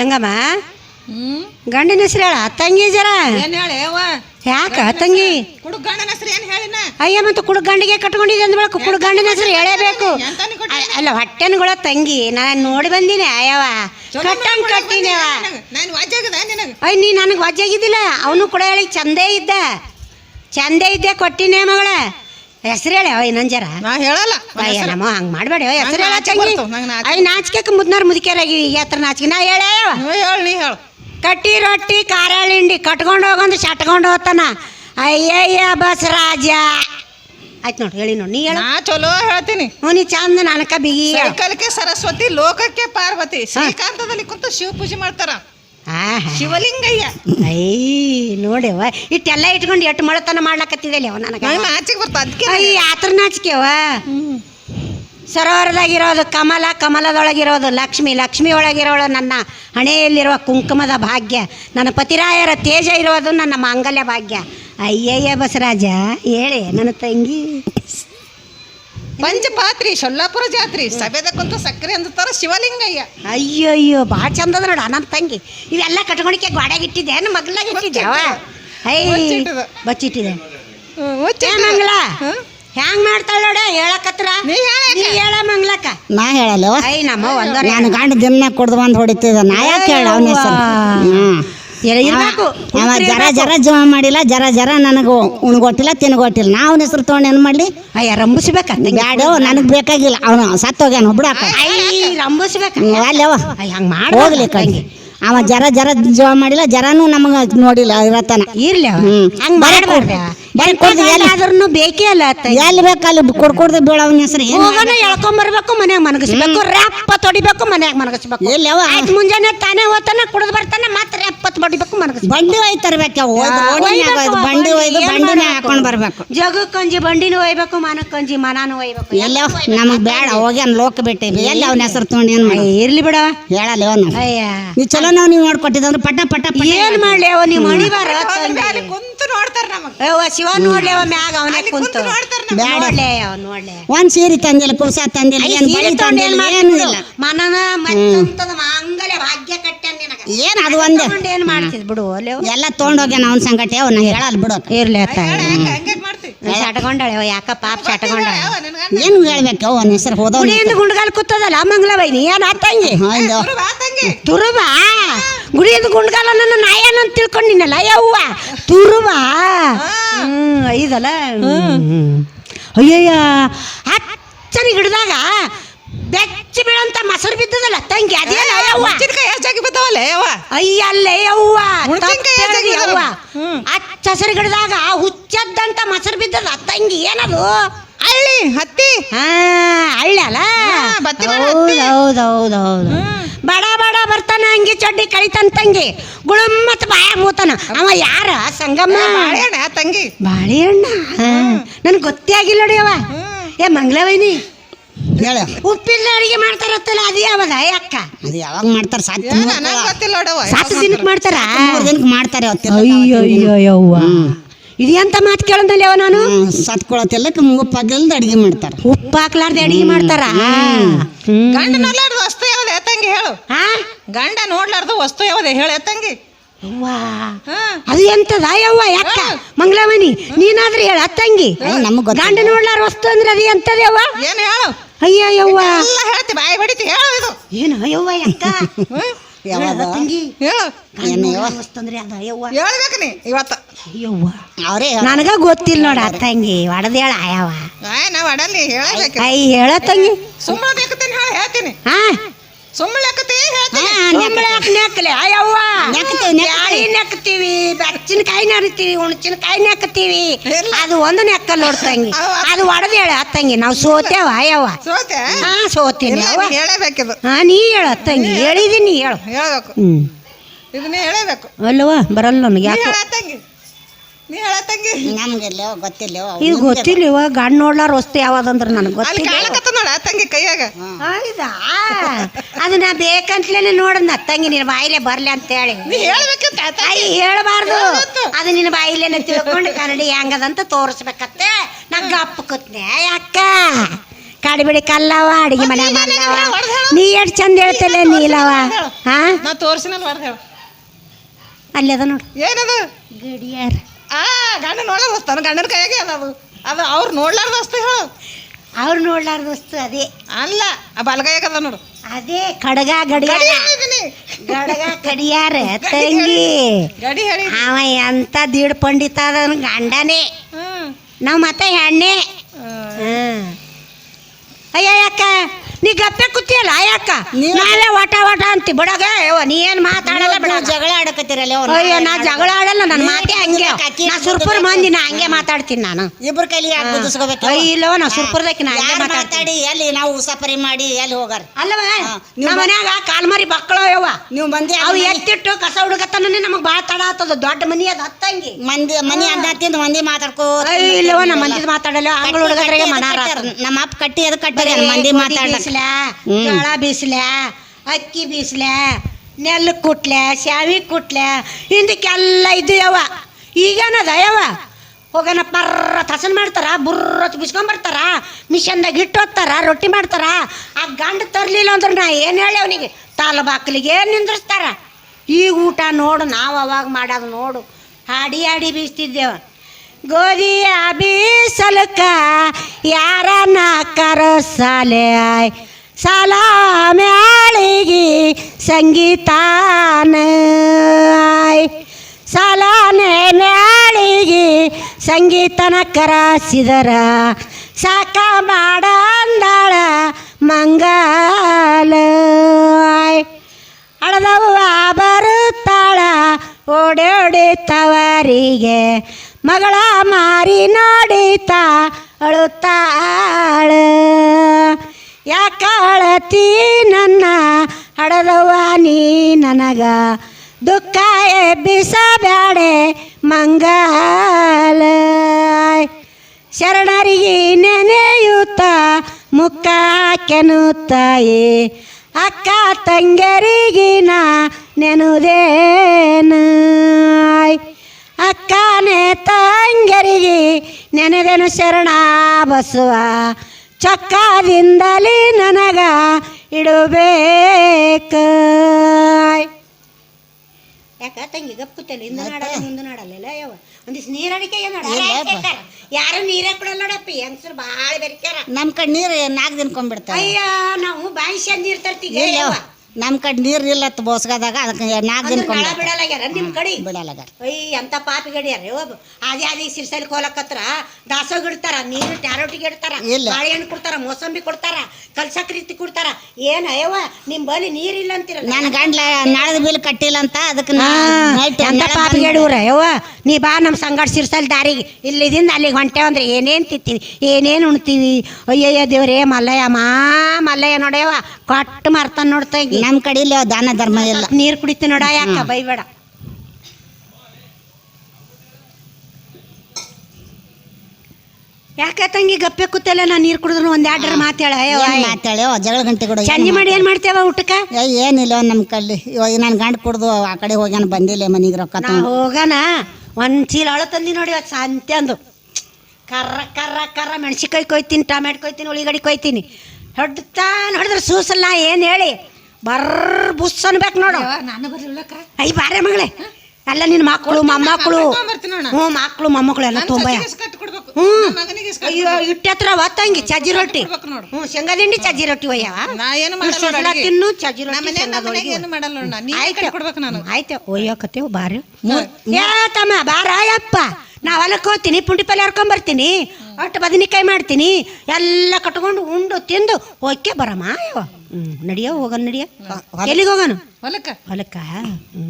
ಸಂಗಮ ಹ್ಮ್? ಗಂಡಿನ ಹೆಸರು ಹೇಳ ತಂಗಿ ಜರ. ಏನ್ ಹೇಳಿ ಅವ್ವ? ಯಾಕ ತಂಗಿ? ಕುಡುಕ್ ಗಂಡನ ಹೆಸರು ಏನ್ ಹೇಳಿನ? ಅಯ್ಯ ಮತ್ತು ಕುಡುಕ್ ಗಂಡಿಗೆ ಕಟ್ಕೊಂಡಿದ್ದೆ ಅಂದ್ಬೇಕು ಕುಡುಕ್ ಗಂಡನ ಹೆಸರು ಹೇಳಬೇಕು. ಅಲ್ಲ ಹೊಟ್ಟೆನ ಅ- ಅಲ್ಲ ಹೊಟ್ಟೆನುಗಳ ತಂಗಿ ನಾನು ನೋಡಿ ಬಂದಿನಿ ಅಯ್ಯವ ಕಟ್ಟಂಗ್ ಕಟ್ಟಿನೇವ ನಾನು ವಾಜ್ಯಾಗದ ನಿನಗ. ಅಯ್ಯ ನೀ ನನಗೆ ವಜ್ಜಾಗಿದ್ದಿಲ್ಲ ಅವನು ಕೂಡ ಹೇಳಿ ಚಂದೇ ಇದ್ದ. ಚಂದೇ ಇದ್ದೆ ಕೊಟ್ಟಿನೇ ಮಗಳ. ಹೆಸರು ಹೇಳ ಅಯ್ಯ ನಂಜರ ನಾ ಹೇಳಲ್ಲ. ಅಯ್ಯ ನಮ್ಮ ಹಂಗೆ ಮಾಡಬೇಡ ಹೆಸರು ಹೇಳ ಚಂಗಿ. ಅಯ್ಯ ನಾಚಿಕೆ ಮುದ್ನಾರ್ ಮುದುಕಿಯರಾಗಿ ಈ ಹತ್ರ ನಾಚಿಕೆ. ನಾ ಹೇಳ ಹೇಳ ನೀ ಹೇಳು. ಕಟ್ಟಿ ರೊಟ್ಟಿ ಕಾರಾಳಿಂಡಿ ಕಟ್ಕೊಂಡು ಹೋಗಂದು ಶಟ್ಕೊಂಡು ಹೋಗ್ತಾನ. ಅಯ್ಯಯ್ಯ ಬಸರಾಜ ಆಯ್ತು ನೋಡಿ ಹೇಳಿ ನೋಡಿ ನೀ ಹೇಳ. ಚಲೋ ಹೇಳ್ತೀನಿ. ಹ್ಞೂ ನೀ ಚಂದ ನನಕ ಬಿಗಿ ಕಲಿಕೆ ಸರಸ್ವತಿ ಲೋಕಕ್ಕೆ ಪಾರ್ವತಿ. ಶ್ರೀಕಾಂತದಲ್ಲಿ ಕುಂತು ಶಿವ ಪೂಜೆ ಮಾಡ್ತಾರ. ಶಿವಲಿಂಗಯ್ಯ. ಐ ನೋಡ್ಯವ ಇಟ್ಟೆಲ್ಲ ಇಟ್ಕೊಂಡು ಎಟ್ಟು ಮಳತನ ಮಾಡ್ಲಕತ್ತಿದ್ದಲ್ಲಿ ಅವ ನನಗೆ. ಆಚೆಗೆ ಬರ್ತಾ ಅದಕ್ಕೆ ಅಯ್ಯ ಆತರ ನಾಚಿಕೆವ ಸರೋವರದಾಗಿರೋದು ಕಮಲ ಕಮಲದೊಳಗಿರೋದು ಲಕ್ಷ್ಮಿ ಲಕ್ಷ್ಮಿ ಒಳಗಿರೋಳು ನನ್ನ ಹಣೆಯಲ್ಲಿರುವ ಕುಂಕುಮದ ಭಾಗ್ಯ. ನನ್ನ ಪತಿರಾಯರ ತೇಜ ಇರೋದು ನನ್ನ ಮಾಂಗಲ್ಯ ಭಾಗ್ಯ. ಅಯ್ಯಯ್ಯ ಬಸರಾಜ ಹೇಳಿ ನನ್ನ ತಂಗಿ. ಪಂಚಪಾತ್ರಿ ಶೊಲ್ಲಾಪುರ ಜಾತ್ರಿ ಸಭೆದ ಸಕ್ರೆ ಸಕ್ಕರೆ ಅಂತಾರ ಶಿವಲಿಂಗಯ್ಯ. ಅಯ್ಯೋ ಅಯ್ಯೋ ಭಾಳ ಚಂದದ ನೋಡ ನನ್ನ ತಂಗಿ. ಇವೆಲ್ಲ ಕಟ್ಕೊಣಿಕೆ ಗೋಡೆಗೆ ಇಟ್ಟಿದ್ದೆ ಏನು ಮಗ್ಲಾಗ ಇಟ್ಟಿದ್ದೆ? ಅವ ಐ ಬಚ್ಚಿಟ್ಟಿದ. ಏ ಮಂಗ್ಲ? ಹ್ಯಾಂಗ್ ಮಾಡ್ತಾಳ ನೋಡ ಹೇಳಕತ್ರ? ನೀ ಹೇಳ ನೀ ಹೇಳ ಮಂಗ್ಲಕ್ಕ. ನಾ ಹೇಳಲ್ಲ. ಐ ನಮ್ಮ ಒಂದರ. ನಾನು ಗಂಡ ದಿನ ಕುಡ್ದು ಬಂದು ಹೊಡಿತಿದ್ದ. ನಾ ಯಾಕೆ ಹೇಳ ಅವನ ಹೆಸರು? ಹ್ಮ್. ಇರ್ಬೇಕು. ಅವ ಜರ ಜರ ಜೀವ ಮಾಡಿಲ್ಲ ಜರ ಜರ ನನಗೆ ಉಣ್ಗೊಟ್ಟಿಲ್ಲ ತಿನ್ಗೊಟ್ಟಿಲ್ಲ. ನಾವು ಹೆಸರು ತೊಗೊಂಡು ಏನು ಮಾಡಲಿ? ಅಯ್ಯ ರಂಬಿಸ್ಬೇಕ ಬ್ಯಾಡ ನನಗೆ ಬೇಕಾಗಿಲ್ಲ. ಅವನು ಸತ್ತೋಗ್ಯಾನ ಬಿಡಾಕ ಐ ರಂಬಿಸ್ಬೇಕ ಅಲ್ಲವ ಹಂಗ ಮಾಡಿ ಹೋಗ್ಲಿ ಕಣ್ಗೆ ಅವ ಜರ ಜರ ಜೀವ ಮಾಡಿಲ್ಲ ಜರನೂ ನಮಗೆ ನೋಡಿಲ್ಲ ಇವತ್ತನ. ಇರ್ಲಿ. ಹ್ಮ್. ಹಂಗ್ ಬರೀ ಆದ್ರೂ ಬೇಕೇ ಅಲ್ಲ ಎಲ್ಲಿ ಬೇಕಲ್ಲಿ ಕೊಡ್ಕೊಡ್ದು ಬೀಳವನ ಹೆಸರು. ಹೋಗೋಣ ಎಳ್ಕೊಂಡ್ ಬರ್ಬೇಕು ಮನ್ಯಾಗ ಮನಗಿಸ್ಬೇಕು ರೆಪ್ಪ ತೊಡಿಬೇಕು ಮನ್ಯಾಗ ಮನಗಿಸ್ಬೇಕು. ಎಲ್ಲಿ ಅವ ಆಯ್ತು ಮುಂಜಾನೆ ತಾನೇ ಹೋತಾನ ಕುಡಿದು ಬರ್ತಾನ ಮತ್ತೆ ರೆಪ್ಪತ್ ಬಡಿಬೇಕು ಮನಗಿಸ್ ಬಂಡಿ ಒಯ್ದು ತರ್ಬೇಕು ಅವು ಬಂಡಿ ಒಯ್ದು ಬಂಡಿ ಬಂಡಿನೇ ಹಾಕೊಂಡು ಬರ್ಬೇಕು. ಜಗಕ್ಕಂಜಿ ಬಂಡಿನೂ ಒಯ್ಬೇಕು ಮನಕ್ಕಂಜಿ ಮನಾನು ಒಯ್ಬೇಕು. ಎಲ್ಲ ನಮಗೆ ಬೇಡ ಹೋಗ್ಯಾನ ಲೋಕ ಬಿಟ್ಟಿ. ಎಲ್ಲಿ ಅವನ ಹೆಸರು ತೊಗೊಂಡು ಏನು ಮಾಡಿ ಇರ್ಲಿ ಬಿಡವ ಹೇಳಲ್ಲ ಅಯ್ಯ. ನೀವು ಚಲೋ ನಾವು ನೀವು ನೋಡ್ಕೊಟ್ಟಿದ್ರೆ ಪಟ ಪಟ ಪಟ ಏನ್ ಮಾಡ್ಲಿ ಅವ ನೀವು ಮಣಿಬಾರ ಕುಂತು ನೋಡ್ತಾರ ನಮಗ್. ಅವ್ವ ಶಿವ ನೋಡ್ಲಿ ಅವ ಮ್ಯಾಗ ಅವನೇ ಕುಂತು. ಕುಂತು ನೋಡ್ತಾರ ನಮಗ. ಬ್ಯಾಡ. ನೋಡ್ಲೆ ಅವ ನೋಡ್ಲೆ. ಒಂದ್ ಸೀರೆ ತಂದಿಲ್ಲ ಕುರ್ಸ ತಂದಿಲ್ಲ ಏನ್ ಬಳಿ ತಂದಿಲ್ಲ? ಮನನ ಮತ್ತಂತದ ಮಾಂಗಲ್ಯ ಭಾಗ್ಯ ಕಟ್ಟ್ಯಾನ ನಿನಗ. ಏನು ಅದು ಒಂದೇ? ತಗೊಂಡ್ ಏನ್ ಮಾಡ್ತಿದ್ ಬಿಡು ಎಲ್ಲ ತೊಗೊಂಡೋಗ್ಯಾನ ಅವ್ನ ಸಂಗಟ ಅವ್ನ ಹೇಳಲ್ಲ ಬಿಡೋಕ ಇರ್ಲಿ ಅತ್ತ ಹಂಗೆ ಶಟ್ಕೊಂಡಾಳೆ ಯಾಕ ಪಾಪ ಶಟ್ಕೊಂಡಾಳೆ ಏನು ಹೇಳ್ಬೇಕು? ಅವನ ಹೆಸರು ಹೋದವ್ ಗುಡಿಯಿಂದ ಗುಂಡ್ಗಾಲ್ ಕೂತದಲ್ಲ ಮಂಗಲ ಬೈನಿ ಏನ್ ಆತಂಗಿ ತುರುಬ ಗುಡಿಯಿಂದ ಗುಂಡ್ಗಾಲ ನನ್ನ ನಾಯನಂತ ತಿಳ್ಕೊಂಡಿನಲ್ಲ ಯವ್ವ ತುರುಬಾ ಹ್ಮ್ ಐದಲ್ಲ? ಹ್ಮ್. ಅಯ್ಯಯ್ಯ ಅಚ್ಚರಿ ಗಿಡದಾಗ ಬೆಚ್ಚ ಬೀಳಂತ ಮೊಸರು ಬಿದ್ದದಲ್ಲ ತಂಗಿ ಅದೇನ ಯವ್ವ? ಹುಚ್ಚಿನಕಾಯಿ ಹೆಚ್ಚಾಗಿ ಬಿದ್ದಾವಲ್ಲ ಯವ್ವ? ಹೇಳಿದೆ ಹೆಚ್ಚಾಗಿ ಯವ್ವ. ಹ್ಮ್. ಹಚ್ಚ ಹಸಿರು ಗಿಡದಾಗ ಹುಚ್ಚದ್ದಂತ ಮೊಸರು ಬಿದ್ದದ ತಂಗಿ ಏನದು? ಹಳ್ಳಿ ಹತ್ತಿ. ಹಾ ಹಳ್ಳಿ ಅಲ್ಲ? ಬತ್ತಿ ಮರ ಹೌದ್ ಹತ್ತಿ. ಹೌದ್. ಬಡ ಬಡ ಬರ್ತಾನ ಅಂಗಿ ಚಡ್ಡಿ ಕಳಿತಾನ ತಂಗಿ. ಗುಳಮ್ಮತ್ ಬಾಯ ಮೂತಾನ. ಅವ ಯಾರ? ಸಂಗಮ್ಮ? ಬಾಳೆಹಣ್ಣ ತಂಗಿ. ಬಾಳೆಹಣ್ಣ? ನನ್ಗೆ ಗೊತ್ತೇ ಆಗಿಲ್ಲ ನೋಡಿ ಅವ ಏ ಮಂಗ್ಲವೈನಿ ಹೇಳ. ಉಪ್ಪಿಲ್ಲ ಅಡಿಗೆ ಮಾಡ್ತಾರತ್ತಲ್ಲ ಅದು ಯಾವಾಗ? ಅಕ್ಕ? ಅದು ಯಾವಾಗ ಮಾಡ್ತಾರೆ ಸಾತ್ ಏನ ಗೊತ್ತಿಲ್ಲ ಸಾತು ದಿನಕ್ಕೆ ಮಾಡ್ತಾರ? ಮೂರು ದಿನಕ್ಕೆ ಮಾಡ್ತಾರೆ ಅಯ್ಯೋ ಅಯ್ಯೋ ಯವ್ವ ಇದು ಎಂತ ಮಾತು ಕೇಳಂದಲ್ಲ ಅವ ನಾನು? ಸತ್ಕೊಳತ್ತೆಲ್ಲ ಉಪ್ಪು ಹಾಕಲ್ದ ಅಡಿಗೆ ಮಾಡ್ತಾರ. ಉಪ್ಪು ಹಾಕ್ಲಾರ್ದೆ ಅಡಿಗೆ ಮಾಡ್ತಾರ? ಗಂಡ ನೋಡ್ಲಾರ್ದ ವಸ್ತು ಯಾವ್ದು ತಂಗಿ ಹೇಳು. ಹಾ ಗಂಡ ನೋಡ್ಲಾರ್ದ ವಸ್ತು ಯಾವ್ದು ಹೇಳು ಎತ್ತಂಗಿ ಅವ್ವಾ. ಅದು ಎಂತದ? ಯವ್ವ ಯಾಕ ಮಂಗ್ಲವನಿ ನೀನಾದ್ರೂ ಹೇಳ ತಂಗಿ. ನಮ್ಗೆ ಗೊತ್ತ ಗಂಡ ನೋಡ್ಲಾರ ವಸ್ತು ಅಂದ್ರೆ ಅದು ಎಂತದ ಯವ್ವ ಏನು ಹೇಳು? ಅಯ್ಯ ಯವ್ವ. ಎಲ್ಲ ಹೇಳ್ತಿ ಬಾಯಿ ಬಡಿತಿ ಹೇಳು ಇದು. ಏನು ಯವ್ವ ಅಕ್ಕ? ಯಾವಾಗ ತಂಗಿ. ಹೇಳು. ನೋಡ್ಲಾರ ವಸ್ತು ಅಂದ್ರೆ ಅದ ಯವ್ವ? ಹೇಳ್ಬೇಕು ನೀ ಇವತ್ತ. ಯವ್ವ. ಅವರೇ ನನಗ ಗೊತ್ತಿಲ್ಲ ನೋಡ ತಂಗಿ. ಒಡದೇಳ ಯಾವ ಆಯ್ ನಾವ್ ಅಡಲ್ಲಿ ಹೇಳಬೇಕು ಐ ಹೇಳ ತಂಗಿ. ಸುಮ್ಮನೆ ಹೇಳಿ ಹೇಳ್ತೀನಿ. ಹಾ. ಯಾಕ್ ನೆಕ್ಲೆ? ಅಯ್ಯವ್ವ. ಬ್ಯಾಳಿ ನೆಕ್ತೀವಿ ಬೆಚ್ಚಿನಕಾಯಿ ನರಿತೀವಿ ಹುಣಚಿನಕಾಯಿ ನೆಕ್ತೀವಿ. ಅದು ಒಂದು ನೆಕ್ಕ ನೋಡ್ತಂಗಿ ಅದು ಒಡದ ಹೇಳ ಅತ್ತಂಗಿ ನಾವು ಸೋತೇವ ಅಯ್ಯವ್ವ. ಹಾ ಸೋತೀನಿ ಹೇಳಬೇಕಿದು. ಹಾ ನೀ ಹೇಳ ಅತ್ತಂಗಿ ಹೇಳಿದೀನಿ ಹೇಳು. ಹೇಳ್ಬೇಕು. ಹ್ಮ್. ಇದನ್ನ ಹೇಳಬೇಕು. ಅಲ್ವಾ ಬರಲ್ಲ ನನಗೆ ಯಾಕೆ. ನೀ ಗೊತ್ತಿಲ್ಲ ಗೊತ್ತಿಲ್ಲ ಇವ ಗಂಡ ನೋಡ್ಲಾರ ವಸ್ತು ಯಾವ್ದಂದ್ರ ನನಗೆ ಅಲ್ಲಿ ಗೊತ್ತಿಲ್ಲ ಕಾಣಕತ್ತ ನೋಡ ತಂಗಿ ಕೈಯಾಗ? ಹೌದಾ? ಅದು ನಾ ಬೇಕಂತಲೇ ನೋಡದ್ನ. ತಂಗಿ ನಿನ್ನ ಬಾಯಿಲೆ ಬರ್ಲಿ ಅಂತ ಹೇಳಿ ನೀ ಹೇಳ್ಬೇಕಂತ ಆತ ಅಯ್ಯ ಹೇಳಬಾರ್ದು. ಹೇಳ್ಬೇಕು. ಅದು ನಿನ್ನ ಬಾಯಿಲೇನೆ ತಿಳ್ಕೊಂಡು ಕನ್ನಡಿ ಹೆಂಗದಂತ ತೋರಿಸ್ಬೇಕತ್ತೆ. ನಾ ಗಪ್ಪ ಕೂತ್ನೆ. ಯಾಕ? ಕಾಡಿಬಿಡಿ ಕಲ್ಲವ ಅಡಿಗೆ ಮನೆ ಮಲ್ಲವ? ನೀ ಎಷ್ಟು ಚಂದ ಹೇಳ್ತಲೇ ನೀಲವ ಹಾ? ನಾ ತೋರ್ಸಿನಲ್ ಬರ್ದ ಹೇಳು. ಅಲ್ಲಿ ಅದ ನೋಡು. ಏನದು? ಗಡಿಯಾರ. ಆ ಗಂಡ ನೋಡೋದು ವಸ್ತು. ಗಂಡನ ಕೈಯಾಗೆ ಅದ ಅದು. ಅದು ಅವ್ರು ನೋಡ್ಲಾರ್ದ ವಸ್ತು ಹೇಳು ಅವ್ರು ನೋಡ್ಲಾರ್ದ ವಸ್ತು ಅದೇ. ಅಲ್ಲ ಆ ಬಲಗೈಯಾಗ ಅದ ನೋಡು. ಅದೇ ಕಡಗ ಗಡಿಯಾರ. ಗಡಿ ಗಡಗ ಕಡಿಯಾರ ತಂಗಿ. ಗಡಿ ಹೇಳಿ ಅವ ಎಂತ ದೀಡ್ ಪಂಡಿತ ಅದನ್ ಗಂಡನೇ. ಹ್ಞೂ ನಾವ್ ಮತ್ತೆ ಹೆಣ್ಣೆ. ಹ್ಮ್. ಅಯ್ಯ ಯಾಕ ನೀ ಗಪ್ಪೆ ಕೂತಿಯಲ್ಲ ಯಾಕ? ನೀವ್- ನಾವೇ ವಾಟ ವಟ ಅಂತಿ ಬಿಡಗ. ಯವ್ವ, ನೀ ಏನ್ ಮಾತಾಡಲ್ಲ ಬಿಡ ಜಗಳ ಆಡಕತ್ತಿರಲ್ಲ. ಅಯ್ಯೋ ನಾ ಜಗಳ ಆಡಲ್ಲ ನನ್ನ ಮಾತೆ ಹಂಗೆ. ನಾ ಸುರ್ಪುರ್ ಮಂದಿ ನಾ ಹಂಗೆ ಮಾತಾಡ್ತೀನಿ ನಾನು. ಇಬ್ರ ಕೈಲಿ ಯಾಕೆ ಗುದ್ದಿಸ್ಕೋಬೇಕು ಅಯ್ಯ ಇಲ್ಲವ ನಾ ಸುರ್ಪುರ್ದಕ್ಕೆ ನಾ ಹಂಗೆ ಮಾತಾಡ್ತೀನಿ. ಮಾತಾಡಿ ಎಲ್ಲಿ ನಾವು ಸಫರಿ ಮಾಡಿ ಎಲ್ಲಿ ಹೋಗಾರ? ಅಲ್ಲವ ಹಾ, ನೀವು ನಮ್ಮ ಮನ್ಯಾಗ ಕಾಲ್ಮರಿ ಮಕ್ಕಳು ಯವ್ವ. ನೀವು ಬಂದಿ ಅವು ಎತ್ತಿಟ್ಟು ಕಸ ಹುಡುಗತನೇ ನಮಗ್ ಬಾಳ ತಡ ಆತದ ದೊಡ್ಡ ಮನಿ ಅದ ಹತ್ತಂಗಿ. ಮಂದಿ ಮನಿ ಅನ್ನ ತಿಂದು ಮಂದಿ ಮಾತಾಡ್ಕೋ ಅಯ್ಯೋ, ಇಲ್ಲವ ನಮ್ಮ ಮಂದಿ ಮಾತಾಡಲ್ಲ ಅಂಗಳ ಹುಡುಗರಿಗೆ ಮನಾರ ನಮ್ಮ ಅಪ್ಪ ಕಟ್ಟಿ ಅದ ಕಟ್ಟಿ ಮಂದಿ ಮಾತಾಡ್ಲಕ್ಕ. ಬೀಸ್ಲ ಹ್ಮ್. ಜೋಳ ಬೀಸ್ಲ್ಯಾ ಅಕ್ಕಿ ಬೀಸ್ಲ್ಯಾ ನೆಲ್ಲ ಕುಟ್ಲೆ ಶಾವಿ ಕುಟ್ಲೆ ಹಿಂದಕ್ಕೆಲ್ಲ ಇದ್ದು ಯವ ಈಗೇನದ ಯವ ಹೋಗನ ಪರ್ರ ತಸನ್ ಮಾಡ್ತಾರ ಬುರ್ರ ಬಿಸ್ಕೊಂಬರ್ತಾರ ಮಿಷನ್ದಾಗ ಇಟ್ಟು ಹೋಗ್ತಾರ ರೊಟ್ಟಿ ಮಾಡ್ತಾರ. ಆ ಗಂಡ ತರ್ಲಿಲ್ಲ ಅಂದ್ರೆ ನಾ ಏನು ಹೇಳಿ ಅವನಿಗೆ? ತಾಲ ಬಾಕಲಿಗೆ ನಿಂದ್ರಿಸ್ತಾರ. ಈಗ ಊಟ ನೋಡು ನಾವು ಅವಾಗ ಮಾಡೋದು ನೋಡು. ಹಾಡಿ ಹಾಡಿ ಬೀಸ್ತಿದ್ದೇವ. ಗೋಧಿಯ ಬೀಸಲಕ ಯಾರನ್ನ ಕರಸಾಲೆ ಸಾಲ ಮ್ಯಾಳಿಗಿ ಸಂಗೀತಾನ ಸಾಲಾನೆ ಮ್ಯಾಳಿಗಿ ಸಂಗೀತನ ಕರಾಸಿದರ ಸಾಕ ಮಾಡ ಅಂದಾಳ ಮಂಗಲ ಅಳದವ್ವ ಬರುತ್ತಾಳ ಓಡೋಡಿ ತವರಿಗೆ ಮಗಳ ಮಾರಿ ನೋಡಿತಾ ಅಳುತ್ತಾಳ ಯಾಕಳತಿ ನನ್ನ ಹಡದವ್ವ, ನೀ ನನಗ ದುಃಖ ಎಬ್ಬಿಸಬ್ಯಾಡೆ ಮಂಗಲ. ಶರಣರಿಗೆ ನೆನೆಯುತ್ತ ಮುಕ್ಕ ಕೆನುತ್ತಾಯಿ ಅಕ್ಕ ತಂಗರಿಗಿನ ನೆನುದೇನು? ಶರಣ ಬಸವ. ಚಕ್ಕದಿಂದಲೇ ನನಗ ಇಡಬೇಕು. ಯಾಕ ತಂಗಿ ಗಪ್ಪುತ್ತಲ್ಲ ಹಿಂದೆ ನಾಡಲ್ಲ ಮುಂದೆ ನಾಡಲ್ಲ ಯಾವ? ಒಂದಿಷ್ಟು ನೀರಡಿಕೆ ಯಾರು ನೀರೇ ಕೊಡಲ್ಲ ನೋಡಪ್ಪ ಹೆಂಗಸರು ಭಾಳ ಬೆರಿಕ್ಯಾರ. ನಮ್ಮ ಕಡೆ ನೀರು ನಾಲ್ಕು ದಿನಕೊಂಡ್ಬಿಡ್ತಾವ ಅಯ್ಯ ನಾವು ಬಾಯಿಸಿ ನೀರು ತರ್ತೀವಿ ಇಲ್ಲ ನಮ್ ಕಡೆ ನೀರು ಇಲ್ಲ ಬೋಸ್ಗದಾಗ ಅದಕ್ಕೆ ನಾಲ್ಕು ದಿನ ಬಿಡಲಾಗ್ಯಾರ ನಿಮ್ಮ ಕಡೆ? ಬಿಡಲ್ಲ ಅಯ್ಯ ಎಂತ ಪಾಪಿ ಗಡಿಯಾರ ಒಬ್ಬ ಅದೇ ಆದಿ ಸಿರ್ಸಲ್ ಕೋಲಕತ್ರ ದಾಸೋಗಿ ಇಡ್ತಾರ ನೀರು ಟ್ಯಾರೋಟಿಗೆ ಇಡ್ತಾರ ಇಲ್ಲ. ಬಾಳೆಹಣ್ಣು ಕೊಡ್ತಾರ ಮೋಸಂಬಿ ಕೊಡ್ತಾರ ಕಲ್ಸಕ್ ರೀತಿ ಕೊಡ್ತಾರ. ಏನ್ ಅಯ್ಯವ ನಿಮ್ ಬಳಿ ನೀರಿಲ್ಲ ಅಂತೀರ ನನ್ನ ಗಂಡ್ಲ ನಾಳದ ಬಿಲ್ ಕಟ್ಟಿಲ್ಲ ಅಂತ ಅದಕ್ಕೆ ಅಂತ ಪಾಪಿ ಯವ್ವ ನೀ ಬಾ ನಮ್ಮ ಸಂಗಡ ಸಿರ್ಸಲ್ ದಾರಿಗೆ. ಇಲ್ಲಿದಿಂದ ಅಲ್ಲಿಗೆ ಹೊಂಟೆ ಅಂದ್ರೆ ಏನೇನ್ ತಿಂತೀವಿ? ಏನೇನು ಉಣ್ತೀವಿ? ಅಯ್ಯಯ್ಯ ದೇವ್ರೇ ಮಲ್ಲಯ್ಯ ಮಾ ಮಲ್ಲಯ್ಯ ನೋಡ್ಯವ ಕೊಟ್ಟು ಮರ್ತಾನ ನೋಡ್ತಂಗಿ ನಮ್ ಕಡೆ ಇಲ್ಲ ದಾನ ಧರ್ಮ ಇಲ್ಲ. ನೀರ್ ಕುಡಿತು ನೋಡ ಯಾಕ ಬೈಬೇಡ. ಯಾಕ ತಂಗಿ ಗಪ್ಪೆ ಕೂತಲ್ಲ ನಾ ನೀರ್ ಕುಡಿದ್ರು ಒಂದ್ ಎರಡರ ಮಾತಾಳ ಮಾತಾಳೆ ಜಗಳ ಗಂಟೆ ಕೂಡ ಚಂದಿ ಮಾಡಿ ಏನ್ ಮಾಡ್ತೇವ ಊಟಕ್ಕ? ಏನಿಲ್ಲ ನಮ್ಮ ಕಲ್ಲಿ. ಇವಾಗ ನಾನು ಗಂಡ ಕುಡ್ದು ಆ ಕಡೆ ಹೋಗ್ಯಾನ ಬಂದಿಲ್ಲ ಮನಿಗೆ ರೊಕ್ಕ ನಾ ತಗೊಂಡು. ಹೋಗಣ ಒಂದ್ ಚೀಲ ಅಳ ತಂದಿ ನೋಡಿ ಇವತ್ತು ಸಂತೆ ಅಂದು. ಕರ್ರ ಕರ್ರ ಕರ್ರ ಮೆಣಸಿನ್ಕಾಯಿ ಕೊಯ್ತೀನಿ ಟೊಮೆಟೊ ಕೊಯ್ತೀನಿ ಉಳ್ಳಿಗಡಿ ಕೊಯ್ತೀನಿ. ಹೊಡ್ತಾನ ಹೊಡೆದ್ರೆ ಸೂಸಲ್ಲ ಏನು ಹೇಳಿ? ಬರ್ರ ಬುಸ್ ಅನ್ಬೇಕು ನೋಡು ನಾನು ಬರ್ಲಿಲ್ಲಕ್ಕ ಐ ಬಾರೆ ಮಗಳೇ. ಅಲ್ಲ ನಿನ್ನ ಮಕ್ಕಳು ಮೊಮ್ಮಕ್ಕಳು. ಹ್ಞೂ ಮಕ್ಕಳು ಮೊಮ್ಮಕ್ಕಳು ಎಲ್ಲ ತುಂಬ ಹ್ಞೂ. ಅಯ್ಯೋ ಇಟ್ಟ ಹತ್ರ ಒತ್ತಂಗಿ ಚಜ್ಜಿ ರೊಟ್ಟಿ. ಹ್ಞೂ ಶೇಂಗಾ ದಿಂಡಿ ಚಜ್ಜಿ ರೊಟ್ಟಿ ಒಯ್ಯವ. ತಿನ್ನು ಚಜ್ಜಿ ರೊಟ್ಟಿ ಆಯ್ತು. ಒಯ್ಯೋಕತ್ತೇವು ಬಾರಿ. ಏ ತಮ್ಮ ಬಾರ ಯಪ್ಪ ನಾ ಹೊಲಕ್ಕೆ ಹೋಗ್ತೀನಿ ಪುಂಡಿ ಪಲ್ಯ ಹರ್ಕೊಂಡ್ ಬರ್ತೀನಿ. ಒಟ್ಟು ಬದನೆಕಾಯಿ ಮಾಡ್ತೀನಿ. ಎಲ್ಲ ಕಟ್ಕೊಂಡು ಉಂಡು ತಿಂದು ಓಕೆ ಬರಮ್ಮ ಹ್ಞೂ ನಡಿಯೋ ಹೋಗೋಣ ನಡಿಯ? ಎಲ್ಲಿಗೆ ಹೋಗೋಣ ಹೊಲಕ್ಕ. ಹೊಲಕ್ಕ? ಹ್ಞೂ